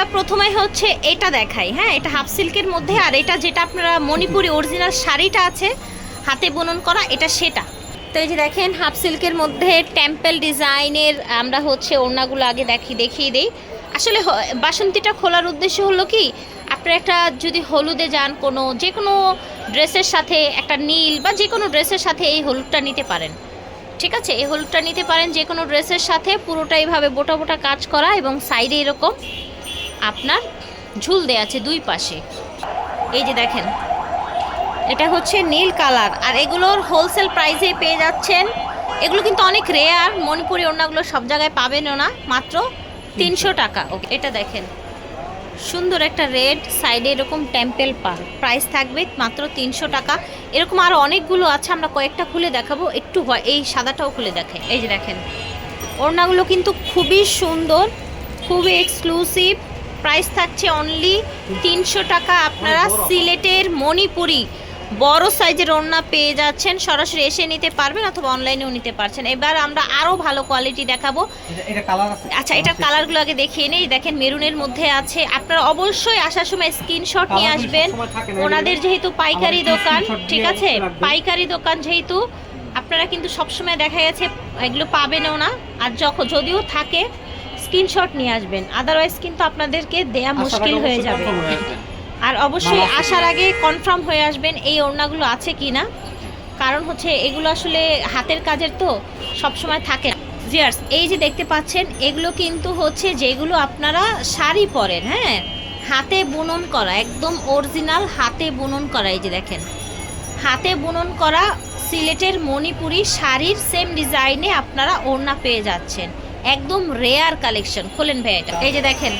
আমরা প্রথমে হচ্ছে এটা দেখাই হ্যাঁ? এটা হাফ সিল্কের মধ্যে, আর এটা যেটা আপনারা মণিপুরি অরিজিনাল শাড়িটা আছে, হাতে বুনন করা, এটা সেটা। তো এই যে দেখেন হাফ সিল্কের মধ্যে টেম্পেল ডিজাইনের আমরা হচ্ছে ওড়নাগুলো আগে দেখি, দেখিয়ে দিই। আসলে বাসন্তীটা খোলার উদ্দেশ্য হলো কি, আপনারা একটা যদি হলুদে যান, কোনো, যে কোনো ড্রেসের সাথে একটা নীল বা যে কোনো ড্রেসের সাথে এই হলুদটা নিতে পারেন। ঠিক আছে? এই হলুদটা নিতে পারেন, যে কোনো ড্রেসের সাথে পুরোটা এইভাবে বোটা বোটা কাজ করা এবং সাইডে এরকম। আপনার ঝুল দেয়া আছে দুই পাশে। এই যে দেখেন এটা হচ্ছে নীল কালার আর এগুলোর হোলসেল প্রাইসে পেয়ে যাচ্ছেন। এগুলো কিন্তু অনেক রেয়ার মণিপুরি ওড়নাগুলো সব জায়গায় পাবেনও না মাত্র তিনশো টাকা। ওকে এটা দেখেন সুন্দর একটা রেড সাইডে এরকম টেম্পেল পার প্রাইস থাকবে মাত্র তিনশো টাকা। এরকম আরও অনেকগুলো আছে আমরা কয়েকটা খুলে দেখাবো। একটু হয় এই সাদাটাও খুলে দেখে এই যে দেখেন ওড়নাগুলো কিন্তু খুবই সুন্দর খুবই এক্সক্লুসিভ প্রাইস থাকছে অনলি তিনশো টাকা। আপনারা সিলেটের মণিপুরি বড় সাইজের ওড়না পেয়ে যাচ্ছেন। সরাসরি এসে নিতে পারবেন অথবা অনলাইনেও নিতে পারছেন। এবার আমরা আরও ভালো কোয়ালিটি দেখাবো। আচ্ছা এটার কালারগুলো আগে দেখিয়ে নেই। দেখেন মেরুনের মধ্যে আছে। আপনারা অবশ্যই আসার সময় স্ক্রিনশট নিয়ে আসবেন। ওনাদের যেহেতু পাইকারি দোকান ঠিক আছে? পাইকারি দোকান যেহেতু আপনারা কিন্তু সবসময় দেখা গেছে এগুলো পাবেনও না। আর যখন যদিও থাকে স্ক্রিনশট নিয়ে আসবেন। আদারওয়াইজ কিন্তু আপনাদেরকে দেয়া মুশকিল হয়ে যাবে। আর অবশ্যই আসার আগে কনফার্ম হয়ে আসবেন এই ওড়নাগুলো আছে কি না। কারণ হচ্ছে এগুলো আসলে হাতের কাজের তো সব সময় থাকে না। ভিয়ার্স এই যে দেখতে পাচ্ছেন এগুলো কিন্তু হচ্ছে যেগুলো আপনারা শাড়ি পরেন হ্যাঁ? হাতে বুনন করা একদম অরিজিনাল হাতে বুনন করা এই যে দেখেন। হাতে বুনন করা সিলেটের মণিপুরি শাড়ির সেম ডিজাইনে আপনারা ওড়না পেয়ে যাচ্ছেন। একদম রেয়ার কালেকশন খোলেন ভাই এটা। এই যে দেখেন,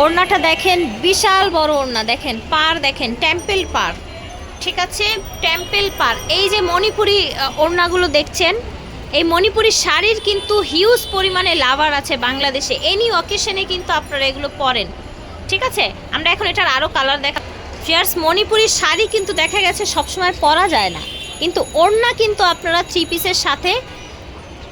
ওড়নাটা দেখেন, বিশাল বড় ওড়না। দেখেন, পার দেখেন টেম্পেল পার। ঠিক আছে? টেম্পেল পার। এই যে মণিপুরি ওড়নাগুলো দেখছেন, এই মণিপুরি শাড়ির কিন্তু হিউজ পরিমাণে লাভার আছে বাংলাদেশে। এনি অকেশনে কিন্তু আপনারা এগুলো পরেন। ঠিক আছে? আমরা এখন এটার আরও কালার দেখা ফিয়ার্স মণিপুরি শাড়ি কিন্তু দেখা গেছে সবসময় পরা যায় না। কিন্তু ওড়না কিন্তু আপনারা থ্রি পিসের সাথে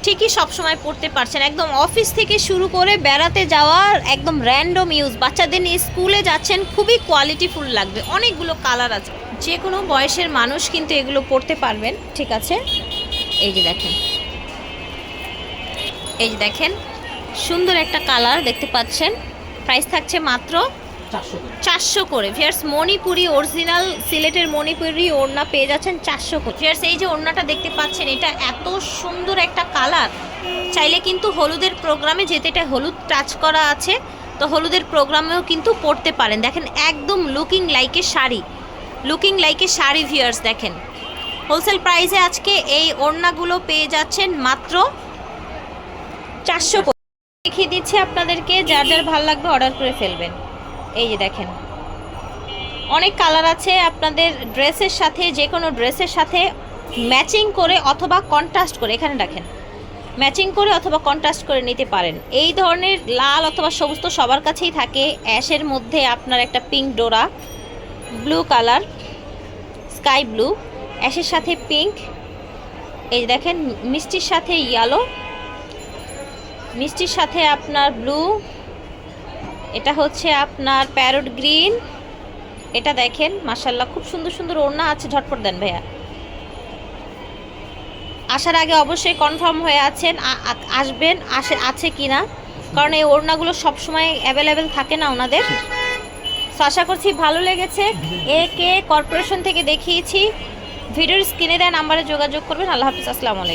ঠিকই সবসময় পড়তে পারছেন। একদম অফিস থেকে শুরু করে বেড়াতে যাওয়ার একদম র্যান্ডম ইউজ বাচ্চাদের নিয়ে স্কুলে যাচ্ছেন, খুবই কোয়ালিটিফুল লাগবে। অনেকগুলো কালার আছে। যে কোনো বয়সের মানুষ কিন্তু এগুলো পড়তে পারবেন। ঠিক আছে? এই যে দেখেন। এই যে দেখেন, সুন্দর একটা কালার দেখতে পাচ্ছেন। প্রাইস থাকছে মাত্র 400 করে। চারশো করে। ফিয়ার্স মণিপুরি অরিজিনাল সিলেটের মণিপুরি ওড়না পেয়ে যাচ্ছেন চারশো করে। ফিয়ার্স এই যে ওড়নাটা দেখতে পাচ্ছেন, এটা এত সুন্দর একটা কালার। চাইলে কিন্তু হলুদের প্রোগ্রামে যেতে এটা হলুদ টাচ করা আছে। তো হলুদের প্রোগ্রামেও কিন্তু পড়তে পারেন। দেখেন, একদম লুকিং লাইকে শাড়ি। লুকিং লাইকে শাড়ি, ভিয়ার্স, দেখেন। হোলসেল প্রাইসে আজকে এই ওড়নাগুলো পেয়ে যাচ্ছেন মাত্র চারশো দেখিয়ে দিচ্ছি আপনাদেরকে, যার যার ভালো লাগবে অর্ডার করে ফেলবেন। এই যে দেখেন। অনেক কালার আছে, আপনাদের ড্রেসের সাথে, যে কোনো ড্রেসের সাথে ম্যাচিং করে অথবা কন্ট্রাস্ট করে, এখানে রাখেন ম্যাচিং করে অথবা কন্ট্রাস্ট করে নিতে পারেন। এই ধরনের লাল অথবা সবুজ তো সবার কাছেই থাকে। অ্যাশের মধ্যে আপনার একটা পিঙ্ক ডোরা ব্লু কালার স্কাই ব্লু অ্যাশের সাথে পিঙ্ক এই দেখেন, মিষ্টির সাথে ইয়েলো মিষ্টির সাথে আপনার ব্লু এটা হচ্ছে আপনার প্যারট গ্রিন। এটা দেখেন মাসাল্লাহ খুব সুন্দর সুন্দর ওড়না আছে, ঝটপট দেন ভাইয়া। আসার আগে অবশ্যই কনফার্ম হয়ে আছেন আসবেন, আসে, আছে কি না কারণ এই ওড়নাগুলো সবসময় অ্যাভেলেবেল থাকে না ওনাদের। তো আশা করছি ভালো লেগেছে। এ কে কর্পোরেশন থেকে দেখিয়েছি। ভিডিওর স্ক্রিনে দেওয়া নাম্বারে যোগাযোগ করবেন। আল্লাহ হাফিজ, আসসালামু আলাইকুম।